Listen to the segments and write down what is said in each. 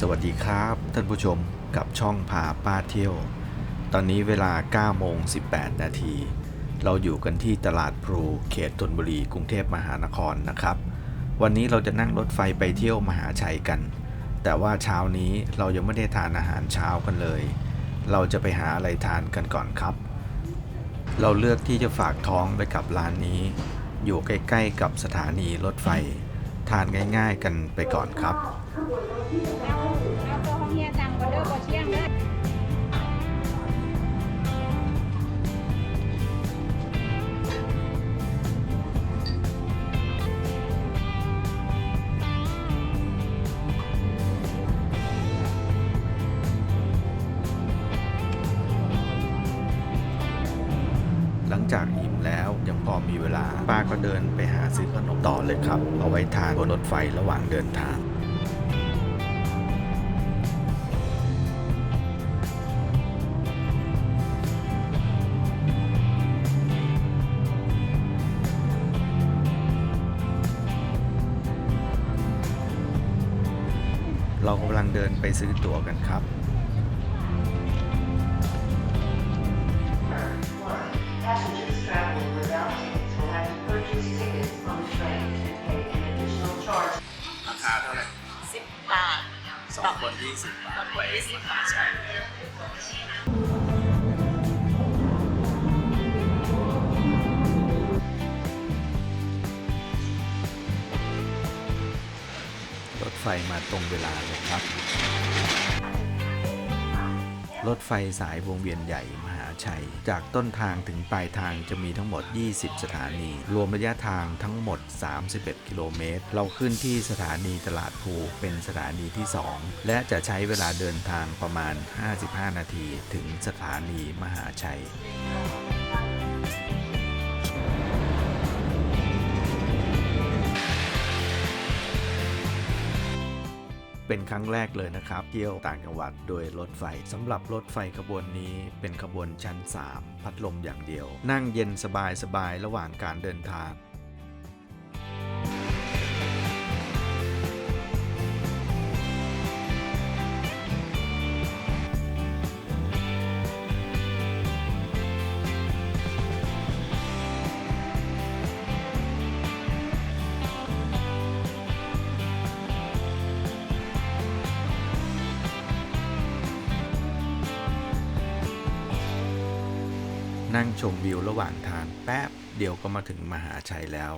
สวัสดีครับท่านผู้ชมกับช่องพาป้าเที่ยว ตอนนี้เวลา9โมง18 นาที เราอยู่กันที่ตลาดพลูเขตธนบุรีกรุงเทพมหานครนะครับ วันนี้เราจะนั่งรถไฟไปเที่ยวมหาชัยกัน แต่ว่าเช้านี้เรายังไม่ได้ทานอาหารเช้ากันเลย เราจะไปหาอะไรทานกันก่อนครับ เราเลือกที่จะฝากท้องไปกับร้านนี้ อยู่ใกล้ ๆ กับสถานีรถไฟ ทานง่าย ๆ กันไปก่อนครับ เอาเอาตัวของเฮียสั่งก็เด้อบ่เชี่ยงเด้อหลังจากอิ่มแล้วยังพอมีเวลาป้าก็เดินไปหาซื้อขนมต่อเลยครับ เอาไว้ทานบนรถไฟระหว่างเดินทาง เรากำลังเดินไปซื้อตั๋วกันครับ Passengers traveling without tickets will have to purchase tickets on the train and pay an additional charge. ราคาเท่าไหร่สิบบาทสองคนยี่สิบบาทคนยี่สิบบาทใช่ ไฟมาตรงเวลาเลยครับ รถไฟสายวงเวียนใหญ่มหาชัย จากต้นทางถึงปลายทางจะมีทั้งหมด 20 สถานี รวมระยะทางทั้งหมด 31 กิโลเมตร เราขึ้นที่สถานีตลาดภูเป็นสถานีที่ 2 และจะใช้เวลาเดินทางประมาณ 55 นาทีถึงสถานีมหาชัย เป็นครั้งแรกเลยนะครับ เที่ยวต่างจังหวัดโดยรถไฟสำหรับรถไฟขบวนนี้เป็นขบวนชั้น 3 พัดลมอย่างเดียว นั่งเย็นสบายสบายระหว่างการเดินทาง นั่งชมวิวระหว่างทางแป๊บเดียวก็มาถึงมหาชัยแล้ว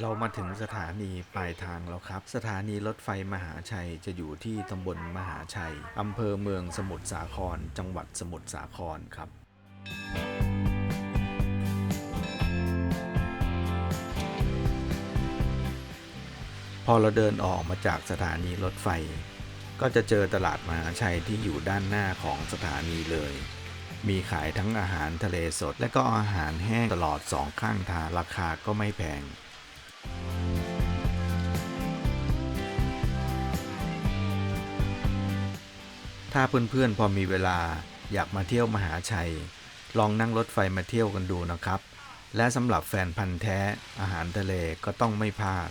เรามาถึงสถานีปลายทางแล้วครับ สถานีรถไฟมหาชัยจะอยู่ที่ตำบลมหาชัยอำเภอเมืองสมุทรสาคร จังหวัดสมุทรสาครครับ พอเราเดินออกมาจากสถานีรถไฟ ก็จะเจอตลาดมหาชัยที่อยู่ด้านหน้าของสถานีเลย มีขายทั้งอาหารทะเลสด และก็อาหารแห้งตลอดสองข้างทางราคาก็ไม่แพงถ้าเพื่อนๆพอมีเวลาอยากมาเที่ยวมหาชัย ลองนั่งรถไฟมาเที่ยวกันดูนะครับ และสำหรับแฟนพันธ์แท้อาหารทะเลก็ต้องไม่พลาด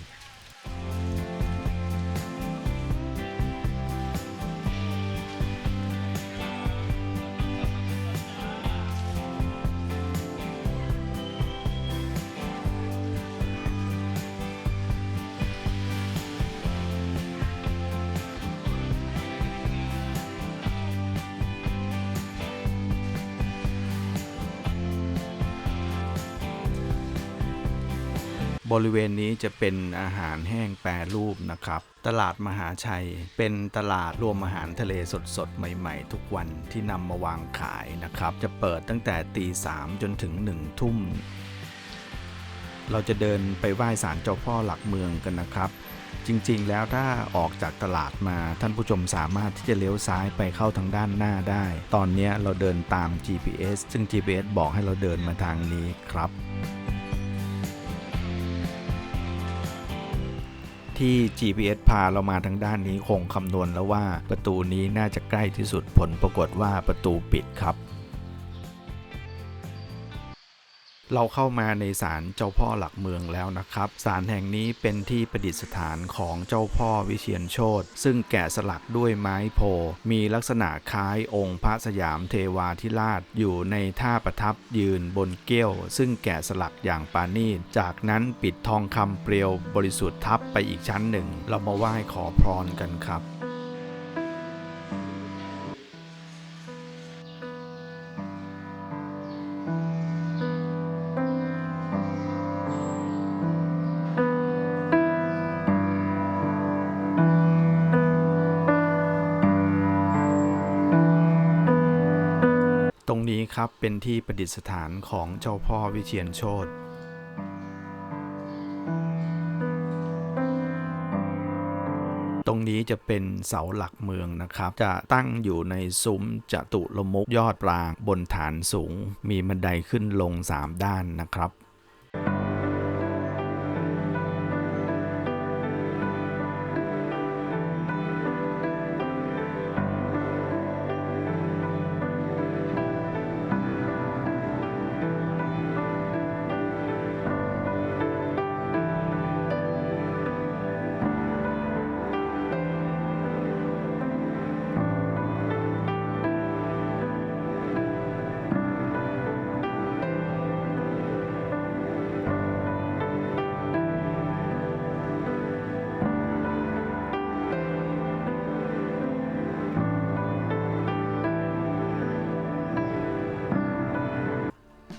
บริเวณนี้จะเป็นอาหารแห้งแปรรูปนะครับ ตลาดมหาชัย เป็นตลาดรวมอาหารทะเลสดๆ ใหม่ๆ ทุกวันที่นำมาวางขายนะครับ จะเปิดตั้งแต่ตีสามจนถึงหนึ่งทุ่ม เราจะเดินไปไหว้ศาลเจ้าพ่อหลักเมืองกันนะครับ จริงๆ แล้วถ้าออกจากตลาดมาท่านผู้ชมสามารถที่จะเลี้ยวซ้ายไปเข้าทางด้านหน้าได้ ตอนนี้เราเดินตาม GPS ซึ่ง GPS บอกให้เราเดินมาทางนี้ครับ ที่ GPS พาเรามาทางด้านนี้คงคำนวณแล้วว่าประตูนี้น่าจะใกล้ที่สุดผลปรากฏว่าประตูปิดครับ เราเข้ามาในศาลเจ้าพ่อหลักเมืองแล้วนะครับ ศาลแห่งนี้เป็นที่ประดิษฐานของเจ้าพ่อวิเชียนโชตซึ่งแกะสลักด้วยไม้โพ มีลักษณะคล้ายองค์พระสยามเทวาธิราช อยู่ในท่าประทับยืนบนเกี้ยว ซึ่งแกะสลักอย่างปราณีตจากนั้นปิดทองคำเปลวบริสุทธิ์ทับไปอีกชั้นหนึ่ง เรามาไหว้ขอพรกันครับ เป็นที่ประดิษฐานของเจ้าพ่อวิเชียนโชตตรงนี้จะเป็นเสาหลักเมืองนะครับ จะตั้งอยู่ในซุ้มจตุรมุกยอดปรางบนฐานสูง มีบันไดขึ้นลง 3 ด้านนะครับ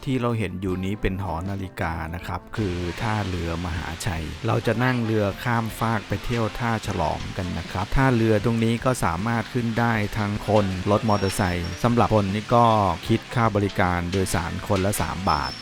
ที่เราเห็นอยู่นี้เป็นหอนาฬิกานะครับ คือท่าเรือมหาชัย เราจะนั่งเรือข้ามฟากไปเที่ยวท่าฉลอมกันนะครับท่าเรือตรงนี้ก็สามารถขึ้นได้ทั้งคนรถมอเตอร์ไซค์สำหรับคนนี่ก็คิดค่าบริการโดยสารคนละ 3 บาท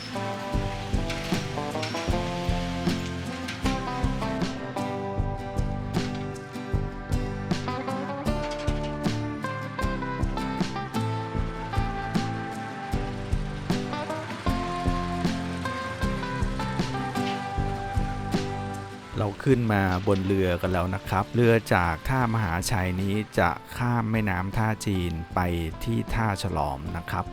ขึ้นมาบนเรือกันแล้วนะครับ เรือจากท่ามหาชัยนี้จะข้ามแม่น้ำท่าจีนไปที่ท่าฉลอมนะครับ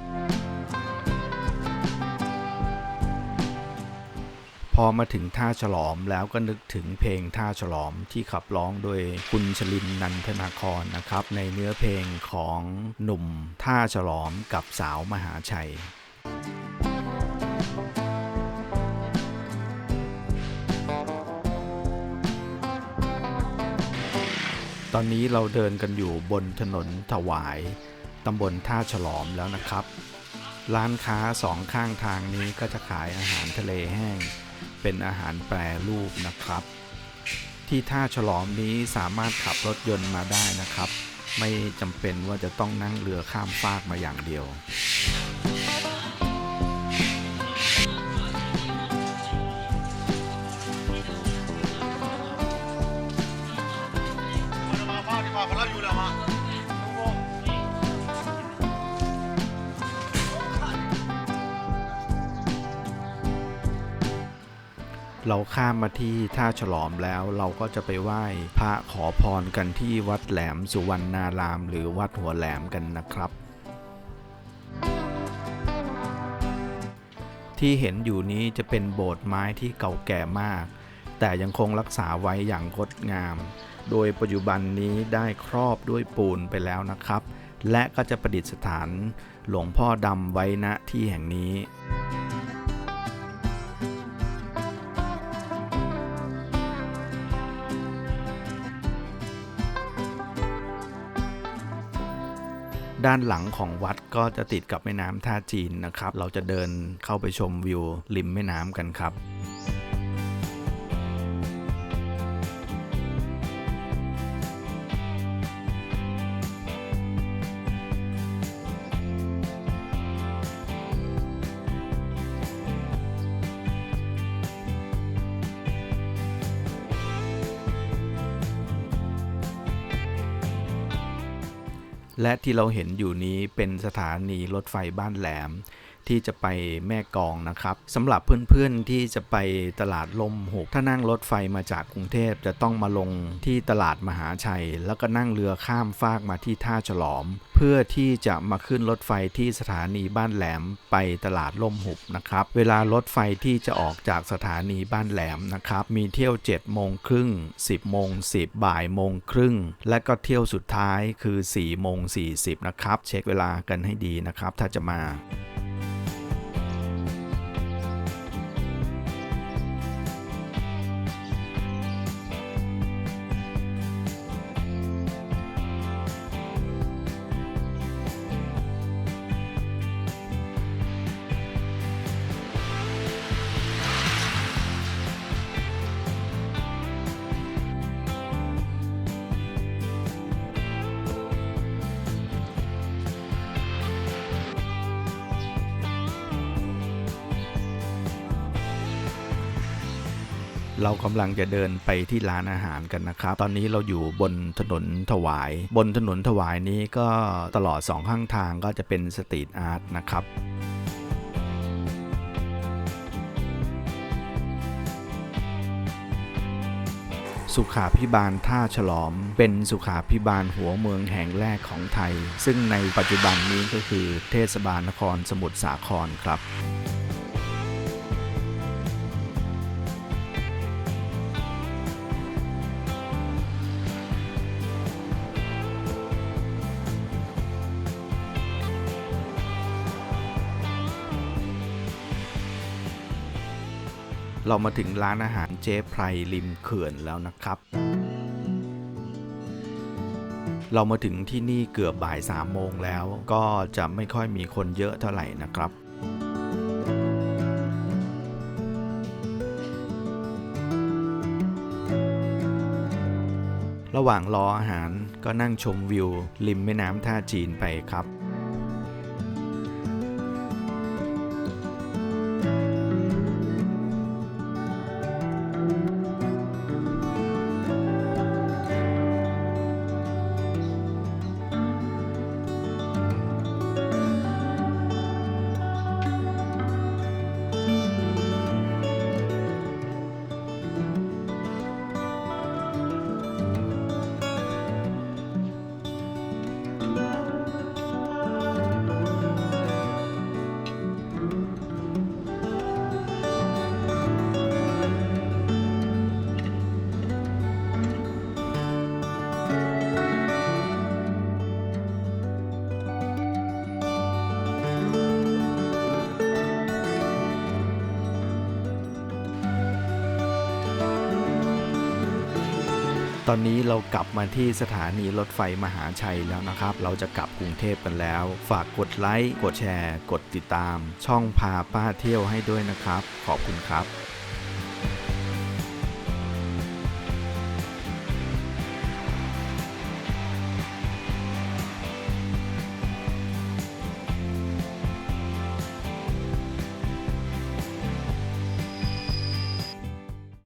พอมาถึงท่าฉลอมแล้วก็นึกถึงเพลงท่าฉลอมที่ขับร้องโดยคุณชลินนันทนาครนะครับ ในเนื้อเพลงของหนุ่มท่าฉลอมกับสาวมหาชัย ตอนนี้เราเดินกันอยู่บนถนนถวายตำบลท่าฉลอมแล้วนะครับ ร้านค้าสองข้างทางนี้ก็จะขายอาหารทะเลแห้ง เป็นอาหารแปรรูปนะครับ ที่ท่าฉลอมนี้สามารถขับรถยนต์มาได้นะครับ ไม่จำเป็นว่าจะต้องนั่งเรือข้ามฟากมาอย่างเดียว เราข้ามมาที่ท่าฉลอมแล้วเราก็จะไปไหว้พระขอพรกันที่วัดแหลมสุวรรณาราม หรือวัดหัวแหลมกันนะครับที่เห็นอยู่นี้จะเป็นโบสถ์ไม้ที่เก่าแก่มาก แต่ยังคงรักษาไว้อย่างงดงาม โดยปัจจุบันนี้ได้ครอบด้วยปูนไปแล้วนะครับ และก็จะประดิษฐานหลวงพ่อดำไว้ณที่แห่งนี้ ด้านหลังของวัดก็จะติดกับแม่น้ำท่าจีนนะครับ เราจะเดินเข้าไปชมวิวริมแม่น้ำกันครับ และที่เราเห็นอยู่นี้เป็นสถานีรถไฟบ้านแหลม ที่จะไปแม่กองนะครับสำหรับเพื่อนๆที่จะไปตลาดลมหกถ้านั่งรถไฟมาจากกรุงเทพจะต้องมาลงที่ตลาดมหาชัย แล้วก็นั่งเรือข้ามฟากมาที่ท่าฉลอม เพื่อที่จะมาขึ้นรถไฟที่สถานีบ้านแหลมไปตลาดล่มหุบนะครับเวลารถไฟที่จะออกจากสถานีบ้านแหลมนะครับมีเที่ยว7โมงครึ่ง10โมง10 บ่ายโมงครึ่ง และก็เที่ยวสุดท้ายคือ4โมง40นะครับเช็คเวลากันให้ดีนะครับถ้าจะมา เรากำลังจะเดินไปที่ร้านอาหารกันนะครับ ตอนนี้เราอยู่บนถนนถวาย บนถนนถวายนี้ก็ตลอดสองข้างทางก็จะเป็นสตรีทอาร์ตนะครับสุขาพิบาลท่าฉลอม เป็นสุขาพิบาลหัวเมืองแห่งแรกของไทย ซึ่งในปัจจุบันนี้ก็คือเทศบาลนครสมุทรสาครครับ เรามาถึงร้านอาหารเจ๊ไพรริมเขื่อนแล้วนะครับ เรามาถึงที่นี่เกือบบ่ายสามโมงแล้ว ก็จะไม่ค่อยมีคนเยอะเท่าไหร่นะครับระหว่างรออาหารก็นั่งชมวิว ริมแม่น้ำท่าจีนไปครับ ตอนนี้เรากลับมาที่สถานีรถไฟมหาชัยแล้วนะครับ เราจะกลับกรุงเทพกันแล้ว ฝากกดไลค์ กดแชร์ กดติดตาม ช่องพาป้าเที่ยวให้ด้วยนะครับ ขอบคุณครับ